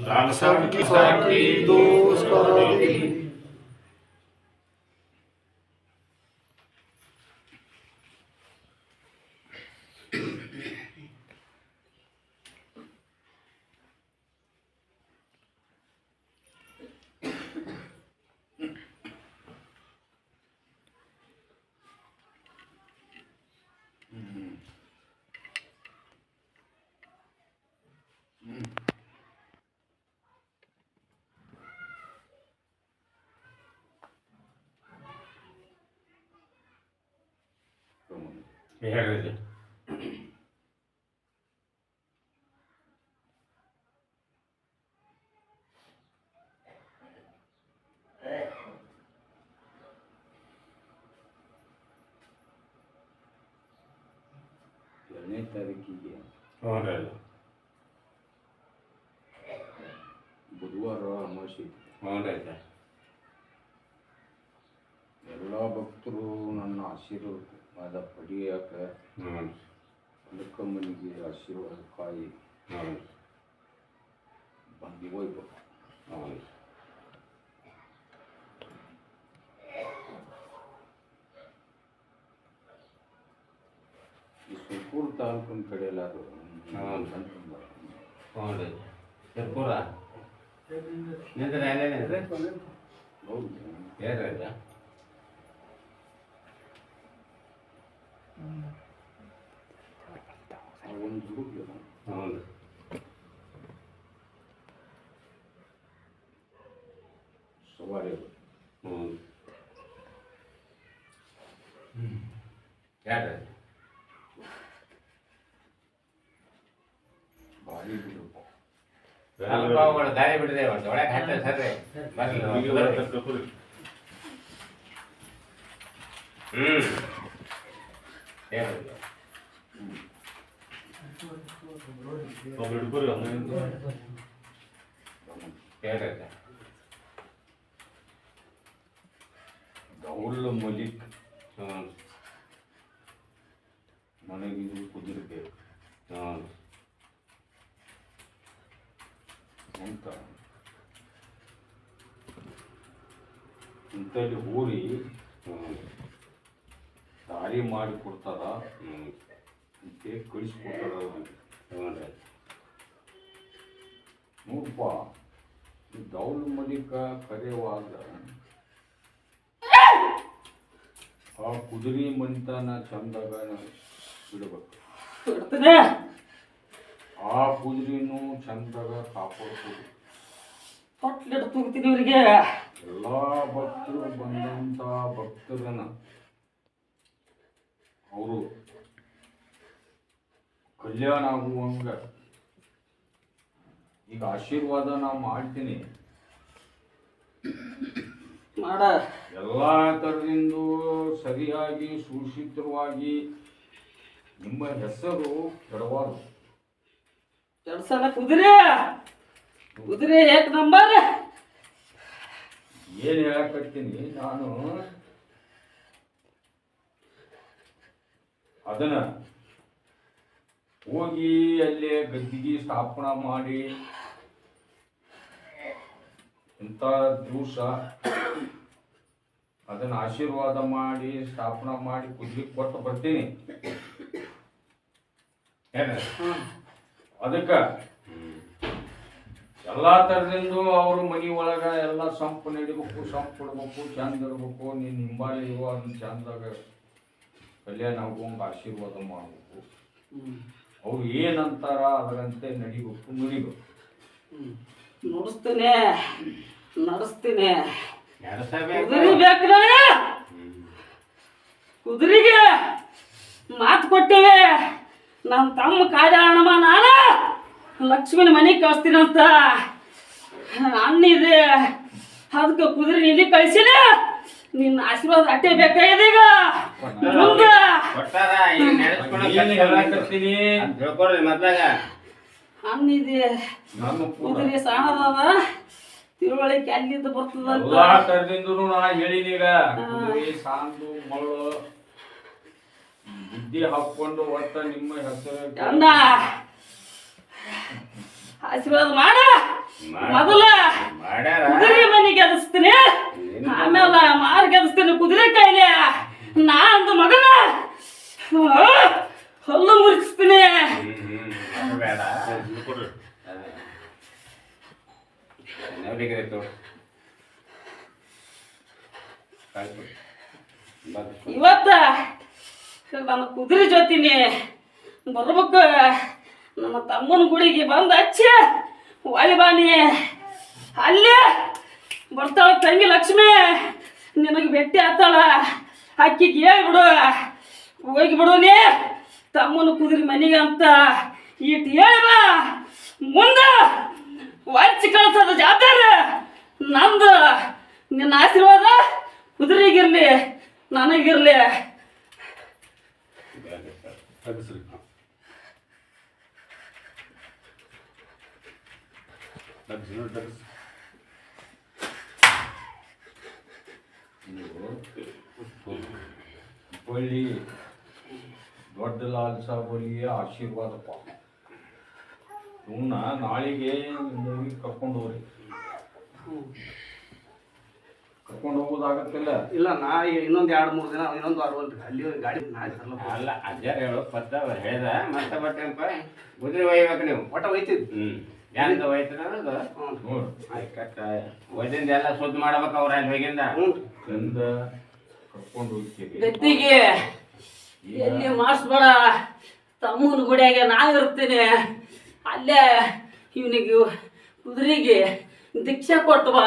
ਲਾਲ ਸਾਹਿਬ ਕੀ ਦੂਸ ਕਰੋ ಎರಡನೇ ತಾರೀಕಿಗೆ ಹ್ಞೂ ರೀ ಬುಧವಾರ ಅಮಾವಾಸ್ಯೆ ಇತ್ತು. ಹ್ಞೂ ರೀ ಎಲ್ಲ ಭಕ್ತರು ನನ್ನ ಆಶೀರ್ವಾದ ಪಡೆಯಕ ಹ್ಞೂ ಅಲ್ಲಕ್ಕಮ್ಮನಿಗೆ ಆಶೀರ್ವಾದ ಕಾಯಿ ಹ್ಞೂ ಬಂದು ಹೋಗ್ಬೇಕು ಹ್ಞೂ ಈ ಸುರ್ಪುರ ತಾಲೂಕಿನ ಕಡೆ ಎಲ್ಲಾರು ಹೌದು. ಅಂತಂದ. ಹ್ಞೂ ರೀ ಸರ್ಪುರ ನಿಂದ್ರೆ ಏನೇನಿದೆ ಹೌದು ಹೇಳ್ರಿ ಅದ ಆ ಒಂದು ಹುಡುಗ ಹ್ಞೂ ರೀ ಸವಾರಿ ಅದು. ಹ್ಞೂ ಹೇಳ್ರಿ ಭಾರಿ ಬಿಡು ಸ್ವಲ್ಪ ಅವ್ಗಳು ದಾರಿ ಬಿಡದೆ ಒಂದು ಒಳಗೆ ಹಾಕ್ತಾರೆ ಸರ್ರಿ ಬರ್ಲಿ ಬರ್ರಿ. ಹ್ಮ್ ಹೇಳ್ರಿ ಹೇಳ್ರಿ ಅದ. ಗೌಲ್ ಮಲಿಕ್ ಮನೆಗೆ ಕುದುರಬೇಕು. ಹ್ಞೂ ಅಂತ ಇಂಥಲ್ಲಿ ಊರಿ ದಾರಿ ಮಾಡಿ ಕೊಡ್ತಾರ? ಅಂತ ಕಳಿಸ್ಕೊಡ್ತಾರ ನೋಡಪ್ಪ ದೌಲ್ ಮಲಿಕ ಕರೆಯುವಾಗ ಆ ಕುದುರೆ ಮನಿತನ ಚಂದಾಗ ಬಿಡಬೇಕು. ಆ ಕುದುರೆನೂ ಚಂದಾಗ ಕಾಪಾಡ್ತೀವಿ ತೊಟ್ಲಿಟ್ಟು ತೂಗ್ತೀನಿ ಇವರಿಗೆ. ಎಲ್ಲ ಭಕ್ತರು ಬಂದಂತ ಭಕ್ತರನ್ನ ಅವರು ಕಲ್ಯಾಣ ಆಗುವಂಗ ಈಗ ಆಶೀರ್ವಾದ ನಾವು ಮಾಡ್ತೀನಿ. ಮಾಡ. ಎಲ್ಲ ಥರದಿಂದ ಸರಿಯಾಗಿ ಸುಶಿತ್ರವಾಗಿ ನಿಮ್ಮ ಹೆಸರು ಕೆಡವಾರು ಕೆಡ್ಸಲ್ಲ ಸಲ ಕುದುರೆ. ಕುದುರೆ ಏಕ್ ನಂಬರ್. ಏನು ಹೇಳಕತ್ತೀನಿ ನಾನು? ಅದನ್ನ ಹೋಗಿ ಅಲ್ಲಿ ಗದ್ದಿಗೆ ಸ್ಥಾಪನ ಮಾಡಿ. ಇಂಥ ದಿವಸ ಅದನ್ನ ಆಶೀರ್ವಾದ ಮಾಡಿ, ಸ್ಥಾಪನ ಮಾಡಿ ಕುದ್ಲಿಕ್ಕೆ ಕೊಟ್ಟು ಬರ್ತೀನಿ. ಏನ? ಅದಕ್ಕೆ ಎಲ್ಲ ಥರದಿಂದ ಅವ್ರ ಮನೆ ಒಳಗೆ ಎಲ್ಲ ಸಂಪು ನಡಿಬೇಕು, ಸಂಪು ಕೊಡ್ಬೇಕು, ಚಂದ ಇರ್ಬೇಕು. ನೀನು ಹಿಂಬಾಲಿ ಇರುವ ಅದನ್ನ ಚಂದಾಗ ಕಲ್ಯಾಣ ಆಗುವಂಗ ಆಶೀರ್ವಾದ ಮಾಡ್ಬೇಕು. ಅವ್ರು ಏನಂತಾರ ಅದರಂತೆ ನಡಿಬೇಕು ನುಡಿಬೇಕು ನುಡಿಸ್ತೀನಿ ನಡೆಸ್ತೀನಿ. ಕುದುರೆ ಕುದುರೆಗೆ ಮಾತು ಕೊಟ್ಟಿವೆ. ನಮ್ಮ ತಮ್ಮ ಕಾಜಾಣಮ್ಮ ನಾನು ಲಕ್ಷ್ಮಿನ ಮನೆಗೆ ಕಳಿಸ್ತೀನಂತ ಅನ್ನಿದೆ ಅದಕ್ಕೆ ಕುದುರೆ ನಿಲ್ಲಿ ಕಳಿಸಿನ ನಿನ್ನ ಆಶೀರ್ವಾದ ಅಟ್ಟೆ ಬೇಕಾಗಿದೆ ಈಗ ಮುಂದೆ. ಕೊಟ್ಟಾರ ಈ ನಡೆಸ್ಕೊಳಕ್ ಏನ್ ಹೇಳಕತ್ತೀನಿ ಅಂತ ತಿಳ್ಕೊಳ್ರಿ ಮೊದ್ಲಾಗ. ಅನ್ನಿದೆ ನಾನು ಕೂಡ. ಕುದುರೆ ಸಾಣದ ತಿಳುವಳಿಕೆ ಅಲ್ಲಿಂದ ಬರ್ತದಂತ. ಎಲ್ಲಾ ಥರದಿಂದನು ನಾ ಹೇಳಿನೀಗ ಕುದುರೆ ಸಾಂದು ಮೊಳ್ಳು. ಬುದ್ಧಿ ಹಾಕೊಂಡು ಒಟ್ಟ ನಿಮ್ಮ ಹೆಸರು ಅಣ್ಣ ಆಶೀರ್ವಾದ ಮಾಡ. ಮೊದಲ. ಕುದುರೆ ಮನೆ ಗೆದಿಸ್ತೀನಿ ಆಮೇಲೆ ಮಾರ್ ಗೆದಿಸ್ತೀನಿ ಕುದುರೆ ಕಾಯಿಲೆ ನಾ ಅಂದ ಮಗನ. ಹಲ್ಲು ಮುರಿಸ್ತೀನಿ. ಇವತ್ತ ನನ್ನ ಕುದುರೆ ಜೊತಿನಿ ಬರ್ಬೇಕು. ನಮ್ಮ ತಮ್ಮನ ಗುಡಿಗೆ ಬಂದು ಹಚ್ಚಿ ವಾಲಿಬಾನಿ ಬಾನಿ ಅಲ್ಲೇ ಬರ್ತಾಳ ತಂಗಿ ಲಕ್ಷ್ಮಿ. ನಿನಗೆ ಭೇಟಿ ಆತಾಳ. ಅಕ್ಕಿಗೆ ಹೇಳ್ಬಿಡು ಹೋಗಿ ಬಿಡು ನೀ. ತಮ್ಮನ ಕುದುರಿ ಮನೆಗೆ ಅಂತ ಈಟ್ ಹೇಳಿ ಬಾ. ಮುಂದೆ ವಾಚಿ ಕಳ್ಸೋದು ಜಾತ್ರೆ ನಂದು. ನಿನ್ನ ಆಶೀರ್ವಾದ ಕುದುರೆಗಿರ್ಲಿ, ನನಗಿರ್ಲಿ. ತಗಸ್ರಿ ನೋಡಿ ತಗಸ್ರಿ ಬಳ್ಳಿ ದೊಡ್ಡ ಲಾಲ್ ಸಾಬಲಿಗೆ ಆಶೀರ್ವಾದಪ್ಪ ಇವನ್ನ ನಾಳೆಗೆ ನೀವು ಕರ್ಕೊಂಡು ಹೋಗ್ರಿ. ಕರ್ಕೊಂಡು ಹೋಗೋದಾಗತ್ತಿಲ್ಲ? ಇಲ್ಲ ನಾ ಇನ್ನೊಂದು ಎರಡು ಮೂರು ದಿನ ಇನ್ನೊಂದು ಆರು ಒಂದು ಅಲ್ಲಿ ಗಾಡಿ ನಾ ತರ್ಲ ಅಲ್ಲ ಅಜ್ಜಾರ ಹೇಳೋ ಪದ್ದ ಅವ್ರು ಹೇಳ್ದ ಮತ್ತೆ ಬಟ್ಟೆ ಕುದುರೆ ಒಯ್ಬೇಕು ನೀವು. ಒಟ್ಟ ಒಯ್ತಿದ್ ಹ್ಮ್. ಕಟ್ಟ. ಎಲ್ಲ ಸುದ್ದಿ ಮಾಡ್ಬೇಕು ಅವ್ರ ಅಲ್ಲಿ ಹೋಗಿಂದ? ಕರ್ಕೊಂಡು ಹೋಗ್ತೀವಿ. ಗದ್ದಿಗೆ ಎಲ್ಲಿ ಮಾಡಿಸ್ಬೇಡ. ತಮ್ಮನ ಗುಡಿಯಾಗೆ ನಾನು ಇರ್ತೀನಿ. ಅಲ್ಲೇ ಇವನಿಗೆ ಕುದುರಿಗೆ ದೀಕ್ಷೆ ಕೊಟ್ಟು ಬಾ.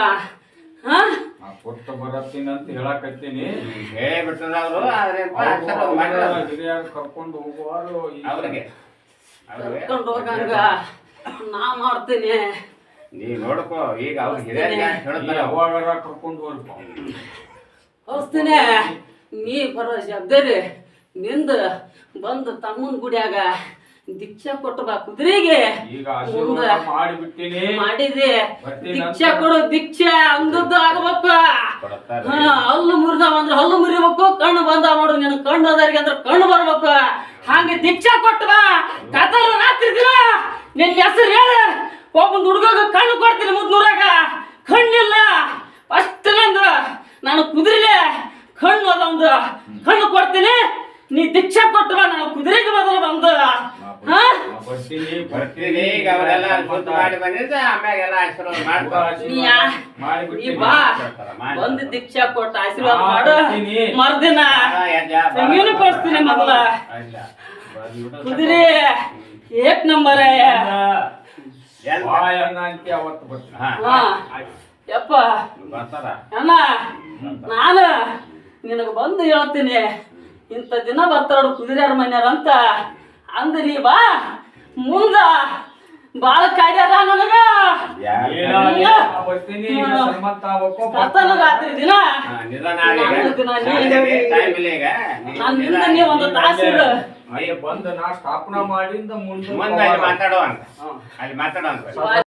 ಹಾ? ನಾ ಕೊಟ್ಟು ಬರತ್ತೀನಿ ಅಂತ ಹೇಳಕತ್ತೀನಿ. ಹೇ ಬಿಟ್ಟದ ಅವರು ಆದ್ರೆ ಅಕ್ಷರ ಮಾಡ್ಯಾರ. ಹಿರಿಯರು ಕರ್ಕೊಂಡು ಹೋಗುವಾರು ಅವ್ರಿಗೆ. ಕರ್ಕೊಂಡು ಹೋಗಂಗ. ನಾ ಮಾಡ್ತೀನಿ. ನೀ ನೋಡ್ಕೋ ಈಗ ಅವ್ರು ಹಿರಿಯರಿಗೆ ಹೇಳ್ತಾರ. ಕರ್ಕೊಂಡು ನೀ ಬರೋ ಶಬ್ದರಿ ನಿಂದ ಬಂದು ತಮ್ಮನ ಗುಡಿಯಾಗ ದೀಕ್ಷೆ ಕೊಟ್ಟು ಬಾ ಕುದುರೆಗೆ ಈಗ ಮಾಡಿಬಿಟ್ಟಿನಿ. ಮಾಡಿದೆ. ದೀಕ್ಷೆ ಕೊಡು ದೀಕ್ಷೆ ಅಂದದ್ದು ಆಗಬೇಕು. ಹಾ ಹಲ್ಲು ಮುರಿದಾವ ಅಂದ್ರೆ ಹಲ್ಲು ಮುರಿಬೇಕು ಕಣ್ಣು ಬಂದಾವ ಮಾಡು ನಿನ್ನ ಕಣ್ಣು ಅದಾರಿಗೆ ಅಂದ್ರೆ ಕಣ್ಣು ಬರ್ಬೇಕು. ಹಾಗೆ ದೀಕ್ಷಾ ಕೊಟ್ಟು ಬಾ. ಕತ್ತಲ ರಾತ್ರಿ ನಿನ್ನ ಹೆಸರು ಹೇಳ. ಒಬ್ಬೊಂದು ಹುಡುಗ ಕಣ್ಣು ಕೊಡ್ತೀನಿ ಮುದ್ನೂರಾಗ. ಕಣ್ಣಿಲ್ಲ. ಫಸ್ಟ್ ನಂದು. ನಾನು ಕುದುರೆ ಕಣ್ಣು ಅದ ಒಂದು. ಕಣ್ಣು ಕೊಡ್ತೀನಿ. ನೀ ದೀಕ್ಷಾ ಕೊಟ್ಟು ಬಾ ನಾನು ಕುದುರೆಗೆ ಮೊದಲು ಬಂದ. ಬಂದು ದೀಕ್ಷಾ ಕೊಟ್ಟು ಆಶೀರ್ವಾದ ಮಾಡು. ಮರ್ದಿನ ಕೊಡ್ತೀನಿ ಮೊದಲ. ಕುದುರೆ. ಏಕ್ ನಂಬರ್. ಅವತ್ತು ಬರ್ತೀನಿ. ಹಾ. ಯಪ್ಪ. ಬರ್ತಾರ? ಅಣ್ಣ ನಾನು ನಿನಗೆ ಬಂದು ಹೇಳ್ತೀನಿ. ಇಂಥ ದಿನ ಬರ್ತಾರ ಕುದುರ್ಯಾರ ಮನೆಯವ್ರ ಅಂತ. ಅಂದ ನೀ ಬಾ. ಮುಂದ ಬಾಳ ಕಾಡ್ಯಾರ ನನಗ. ರಾತ್ರಿ ದಿನ. ನಿಂದ ನೀ ಒಂದು ತಾಸು ಇರು. ಬಂದ ನಾ ಸ್ಥಾಪನಾ ಮಾಡಿಂದ ಮುಂದೆ ಮುಂದೆ ಅಲ್ಲಿ ಅಂತ. ಅಲ್ಲಿ ಮಾತಾಡೋ ಸ್ವಲ್ಪ